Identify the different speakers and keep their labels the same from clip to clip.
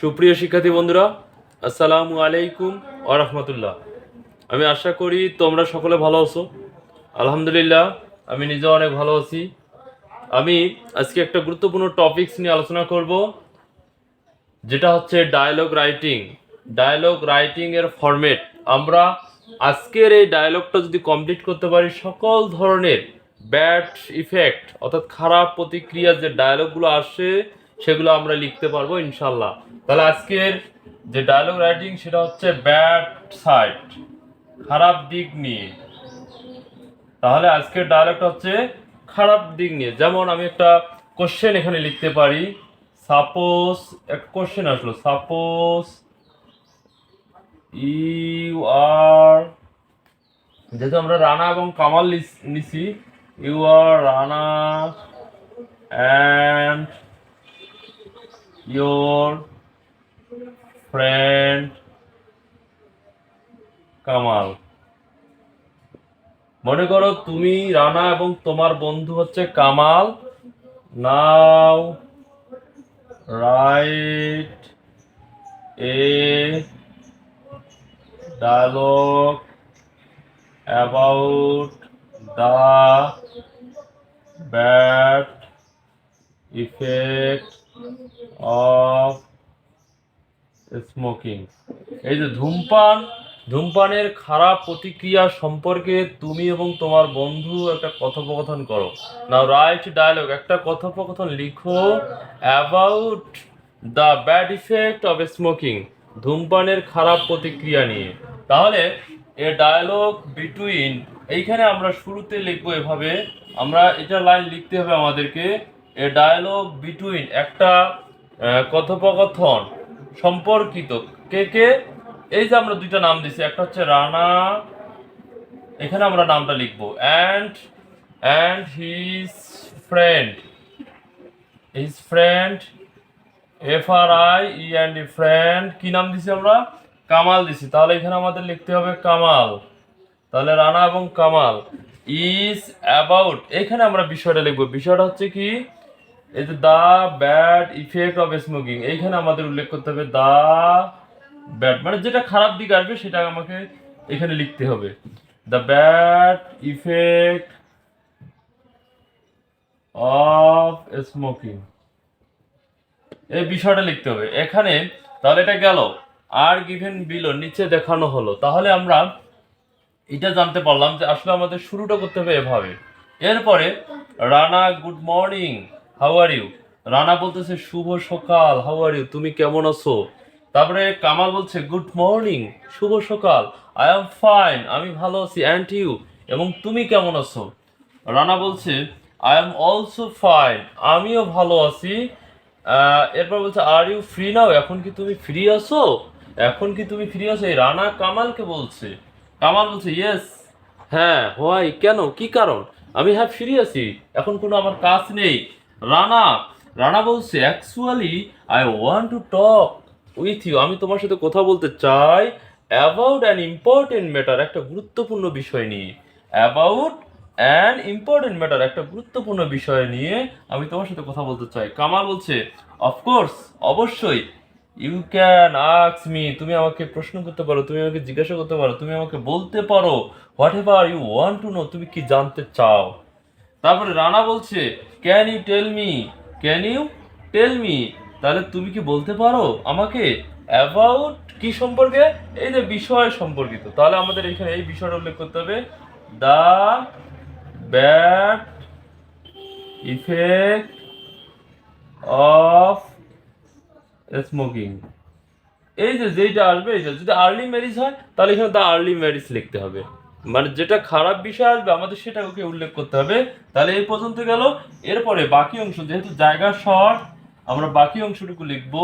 Speaker 1: সুপ্রিয় শিক্ষার্থী বন্ধুরা, আসসালামু আলাইকুম ওয়া রাহমাতুল্লাহ। আমি আশা করি তোমরা সকলে ভালো আছো। আলহামদুলিল্লাহ, আমি নিজেও অনেক ভালো আছি। আমি আজকে একটা গুরুত্বপূর্ণ টপিকস নিয়ে আলোচনা করব, যেটা হচ্ছে ডায়লগ রাইটিং ডায়লগ রাইটিং এর ফরম্যাট আমরা আজকের এই ডায়লগটা যদি কমপ্লিট করতে পারি, সকল ধরনের ব্যাড ইফেক্ট অর্থাৎ খারাপ প্রতিক্রিয়া যে ডায়লগগুলো আসে সেগুলো আমরা লিখতে পারব, ইনশাল্লাহ। তাহলে আজকের যে ডায়লগ রাইটিং সেটা হচ্ছে ব্যাড সাইড খারাপ দিক নিয়ে। তাহলে আজকের ডায়লগটা হচ্ছে খারাপ দিক নিয়ে। যেমন আমি একটা কোশ্চেন এখানে লিখতে পারি সাপোজ একটা কোশ্চেন আসলো সাপোজ ইউ আর যেহেতু আমরা রানা এবং কামাল নিছি you are Rana and your friend Kamal মনে করো তুমি রানা এবং তোমার বন্ধু হচ্ছে Kamal. Now write a dialogue about the bad effect of smoking এই যে ধূমপান, ধূমপানের খারাপ প্রতিক্রিয়া সম্পর্কে তুমি এবং তোমার বন্ধু একটা কথোপকথন করো। নাও রাইট ডায়লগ একটা কথোপকথন লিখো about the bad effect of smoking ধূমপানের খারাপ প্রতিক্রিয়া নিয়ে। তাহলে এ ডায়লগ বিটুইন এইখানে আমরা শুরুতে লিখব এভাবে, আমরা এটা লাইন লিখতে হবে আমাদেরকে। এ ডায়লগ বিটুইন একটা কথোপকথন সম্পর্কিত। কে কে? এই যে আমরা দুইটা নাম দিছি, একটা হচ্ছে রানা, এখানে আমরা নামটা লিখব। And and his friend his friend F R I E and E friend কি নাম দিছি আমরা? কামাল দিছি। তাহলে এখানে আমাদের লিখতে হবে কামাল। তাহলে রানা এবং কামাল ইজ অ্যাবাউট এখানে আমরা বিষয়টা লিখব। বিষয়টা হচ্ছে কি? এই যে the, bad effect of smoking, এইখানে আমাদের উল্লেখ করতে হবে দা, ব্যাড মানে যেটা খারাপ দিক আসবে সেটা আমাকে এখানে লিখতে হবে। The bad effect of smoking. এই বিষয়টা লিখতে হবে। এখানে তাহলে এটা গেল। আর গিভেন বিলো নিচে দেখানো হলো। তাহলে আমরা এটা জানতে পারলাম যে আসলে আমাদের শুরুটা করতে হবে এভাবে। এরপরে Rana, good morning. How are you Rana বলতেছে, শুভ সকাল। হাউ আর ইউ তুমি কেমন আছো? তারপরে কামাল বলছে গুড মর্নিং শুভ সকাল। আই এম ফাইন আমি ভালো আছি। অ্যান্ড ইউ এবং তুমি কেমন আছো? রানা বলছে আই এম অলসো ফাইন আমিও ভালো আছি। এরপর বলছে আর ইউ ফ্রি নাও এখন কি তুমি ফ্রি আছো? এখন কি তুমি ফ্রি আছো? এই রানা কামালকে বলছে। কামাল বলছে ইয়েস হ্যাঁ হোয়াই কেন? কি কারণ? আমি হ্যাঁ ফ্রি আছি। এখন কোনো আমার কাজ নেই। রানা রানা বলছে actually I want to talk with you আমি তোমার সাথে কথা বলতে চাই অ্যাবাউট অ্যান ইম্পর্টেন্ট ম্যাটার একটা গুরুত্বপূর্ণ বিষয় নিয়ে। অ্যাবাউট অ্যান ইম্পর্টেন্ট ম্যাটার একটা গুরুত্বপূর্ণ বিষয় নিয়ে আমি তোমার সাথে কথা বলতে চাই। কামাল বলছে অফকোর্স অবশ্যই। ইউ ক্যান আক্স মি তুমি আমাকে প্রশ্ন করতে পারো, তুমি আমাকে জিজ্ঞাসা করতে পারো, তুমি আমাকে বলতে পারো। Whatever you want to know তুমি কি জানতে চাও? তারপরে রানা বলছে can you tell me can you tell me তাহলে তুমি কি বলতে পারো আমাকে অ্যাবাউট কি সম্পর্কে? এই যে বিষয় সম্পর্কিত। তাহলে আমাদের এখানে এই বিষয়টা উল্লেখ করতে হবে। The bad effect of smoking এই যে যেইটা আসবে এইটা যদি আর্লি ম্যারিজ হয়, তাহলে এখানে দ্য আর্লি ম্যারিজ লিখতে হবে। মানে যেটা খারাপ বিষয় আসবে, আমাদের সেটা ওকে উল্লেখ করতে হবে। তাহলে এই পর্যন্ত গেল। এরপরে বাকি অংশ, যেহেতু জায়গা শর্ট, আমরা বাকি অংশটুকু লিখব।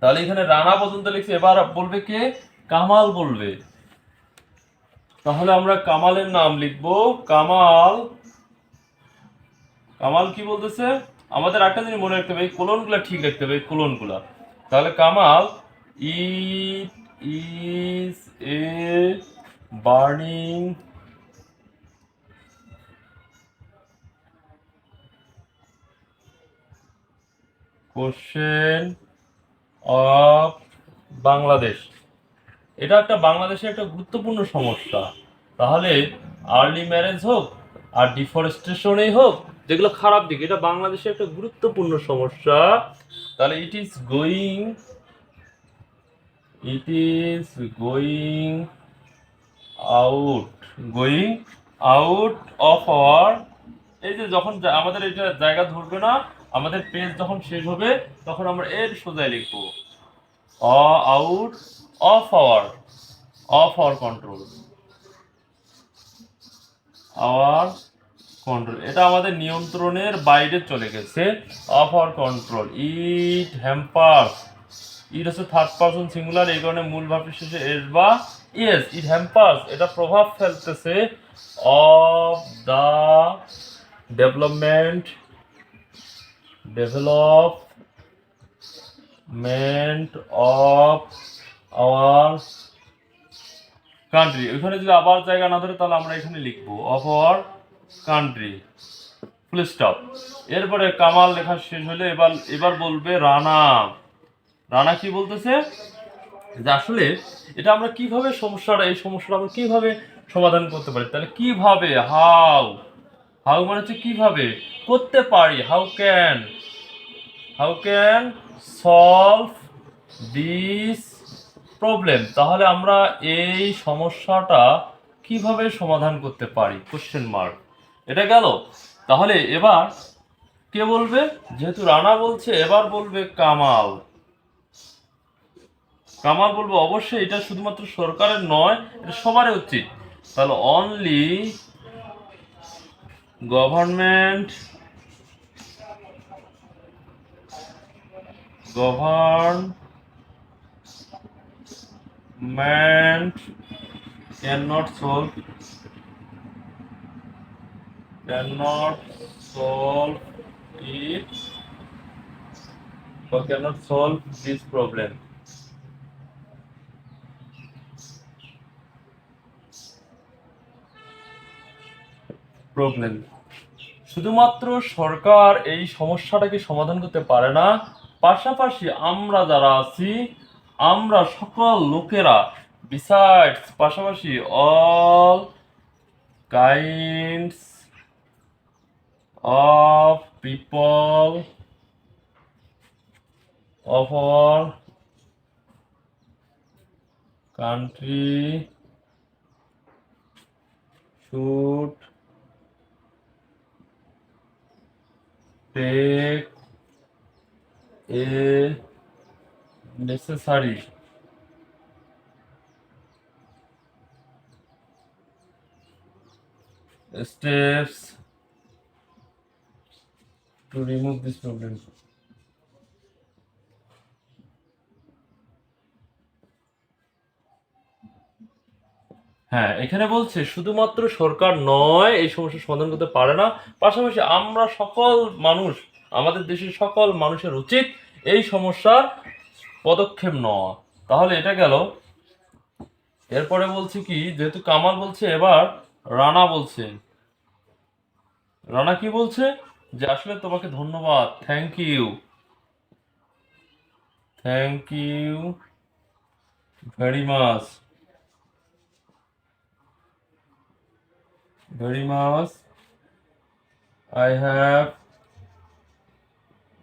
Speaker 1: তাহলে এখানে রানা পর্যন্ত লিখছি। এবার বলবে কে? কামাল বলবে। তাহলে আমরা কামালের নাম লিখব। কামাল কামাল কি বলতেছে? আমাদের একটা জিনিস মনে রাখতে হবে, এই কোলনগুলা ঠিক রাখতে হবে, এই কোলনগুলা। তাহলে Kamal it is a burning question of Bangladesh এটা একটা বাংলাদেশের একটা গুরুত্বপূর্ণ সমস্যা। তাহলে আর্লি ম্যারেজ হোক আর ডিফরেস্টেশনই হোক, যেগুলো খারাপ দিক, এটা বাংলাদেশের একটা গুরুত্বপূর্ণ সমস্যা। তাহলে it is going it is going out going out of our এই যে যখন আমাদের এটা জায়গা ধরবে না, আমাদের পেজ যখন শেষ হবে, তখন আমরা এর সোজায় লিখব। Out of our of our control our control এটা আমাদের নিয়ন্ত্রণের বাইরে চলে গেছে। Of our control it hamper it হচ্ছে থার্ড পারসন সিঙ্গুলার এই কারণে মূল ভাবের শেষে এস বা ইয়েস ইট হ্যাম্পার্স এটা প্রভাব ফেলতেছে of the development development of our country ওইখানে যদি আবার জায়গা না ধরে, তাহলে আমরা এখানে লিখব of our country full stop এরপরে কামাল লেখা শেষ হলে এবার এবার বলবে রানা। রানা কি বলতেছে? যে আসলে এটা আমরা কীভাবে সমস্যাটা, এই সমস্যাটা আমরা কীভাবে সমাধান করতে পারি? তাহলে কীভাবে? হাউ হাউ মানে হচ্ছে কীভাবে? করতে পারি। How can how can solve this problem তাহলে আমরা এই সমস্যাটা কীভাবে সমাধান করতে পারি? কোশ্চেন মার্ক এটা গেল? তাহলে এবার কে বলবে? যেহেতু রানা বলছে, এবার বলবে কামাল। কামাল বলব, অবশ্যই এটা শুধুমাত্র সরকারের নয়, এটা সবারই উচিত। তাহলে only government government can not cannot solve cannot solve it or cannot solve this problem problem শুধুমাত্র সরকার এই সমস্যাটাকে সমাধান করতে পারে না, পাশাপাশি আমরা যারা আছি, আমরা সকল লোকেরা বিসাইডস পাশাপাশি all kinds of people of all country should take a necessary steps to remove this problem. হ্যাঁ এখানে বলছে, শুধুমাত্র সরকার নয়, এই সমস্যার সমাধান করতে পারে না। পাশাপাশি আমরা সকল মানুষ, আমাদের দেশের সকল মানুষের উচিত এই সমস্যার পদক্ষেপ নেওয়া। তাহলে এটা গেল। এরপরে বলছে কি, যেহেতু কামাল বলছে, এবার রানা বলছে। রানা কি বলছে? যে, আসলে তোমাকে ধন্যবাদ। Thank you thank you very much very much. I have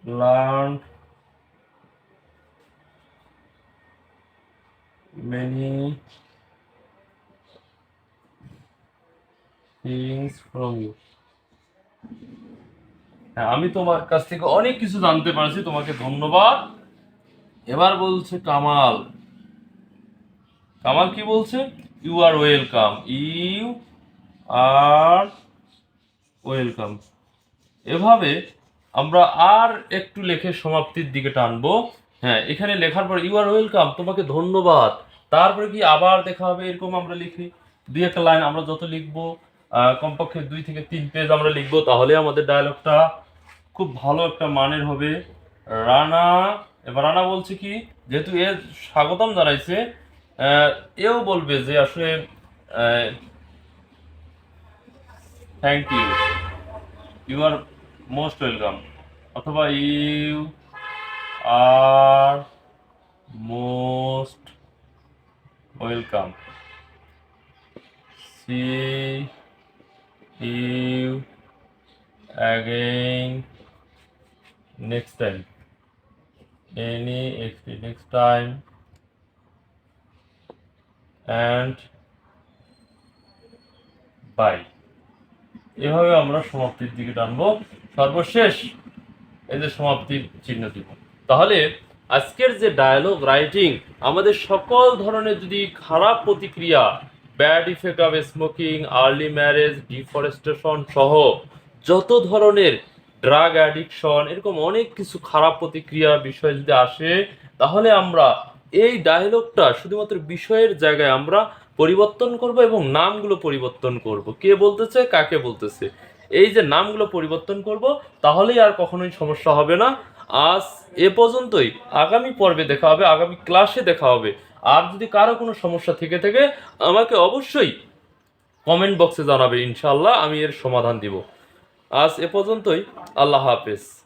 Speaker 1: learned many things from you. হ্যাঁ আমি তোমার কাছ থেকে অনেক কিছু জানতে পারছি। তোমাকে ধন্যবাদ। এবার বলছে কামাল। কামাল কি বলছে? You are welcome you are welcome. এভাবে আমরা আর একটু লেখে সমাপ্তির দিকে টানবো। হ্যাঁ এখানে লেখার পর ইউ আর ওয়েলকাম তোমাকে ধন্যবাদ। তারপরে কি আবার দেখা হবে, এরকম আমরা লিখি। দুই একটা লাইন আমরা যত লিখব কমপক্ষে দুই থেকে তিন পেজ আমরা লিখব, তাহলে আমাদের ডায়লগটা খুব ভালো একটা মানের হবে। রানা, এবার রানা বলছে কি, যেহেতু এর স্বাগতম জানাইছে এও বলবে যে আসলে thank you you are most welcome অথবা you are most welcome see you again, next time. Any next time and bye. এভাবে আমরা সমাপ্তির দিকে টানবো। সর্বশেষ এই যে সমাপ্তির চিহ্ন দিব। তাহলে আজকের যে ডায়ালগ রাইটিং আমাদের সকল ধরনের যদি খারাপ প্রতিক্রিয়া bad effect of smoking early marriage deforestation সহ যত ধরনের ড্রাগ অ্যাডিকশন এরকম অনেক কিছু খারাপ প্রতিক্রিয়া বিষয় যদি আসে, তাহলে আমরা এই ডায়লগটা শুধুমাত্র বিষয়ের জায়গায় আমরা পরিবর্তন করব এবং নামগুলো পরিবর্তন করব। কে বলতেছে, কাকে বলতেছে? এই যে নামগুলো পরিবর্তন করব, তাহলেই আর কখনোই সমস্যা হবে না। আজ এ পর্যন্তই। আগামী পর্বে দেখা হবে, আগামী ক্লাসে দেখা হবে। আর যদি কারও কোনো সমস্যা থেকে থেকে, আমাকে অবশ্যই কমেন্ট বক্সে জানাবে ইনশাল্লাহ আমি এর সমাধান দিব। আজ এ পর্যন্তই। আল্লাহ হাফেজ।